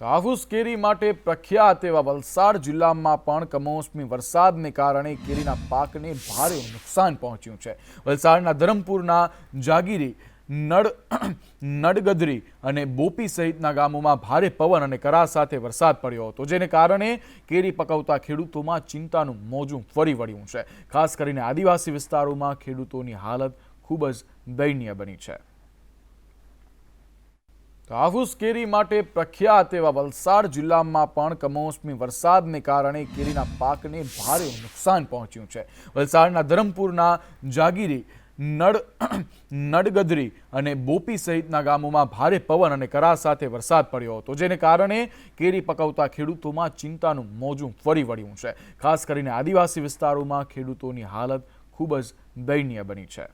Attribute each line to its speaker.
Speaker 1: હાફૂસ કેરી માટે પ્રખ્યાત એવા વલસાડ જિલ્લામાં પણ કમોસમી વરસાદને કારણે કેરીના પાકને ભારે નુકસાન પહોંચ્યું છે. વલસાડના ધરમપુરના જાગીરી, નડ, નડગદરી અને બોપી સહિતના ગામોમાં ભારે પવન અને કરા સાથે વરસાદ પડ્યો હતો, જેને કારણે કેરી પકવતા ખેડૂતોમાં ચિંતાનું મોજું ફરી વળ્યું છે. ખાસ કરીને આદિવાસી વિસ્તારોમાં ખેડૂતોની હાલત ખૂબ જ દયનીય બની છે. હાફૂસ કેરી માટે પ્રખ્યાત એવા વલસાડ જિલ્લામાં પણ કમોસમી વરસાદને કારણે કેરીના પાકને ભારે નુકસાન પહોંચ્યું છે. વલસાડના ધરમપુરના જાગીરી, નડ, નડગદરી અને બોપી સહિતના ગામોમાં ભારે પવન અને કરા સાથે વરસાદ પડ્યો હતો, જેને કારણે કેરી પકવતા ખેડૂતોમાં ચિંતાનું મોજું ફરી વળ્યું છે. ખાસ કરીને આદિવાસી વિસ્તારોમાં ખેડૂતોની હાલત ખૂબ જ દયનીય બની છે.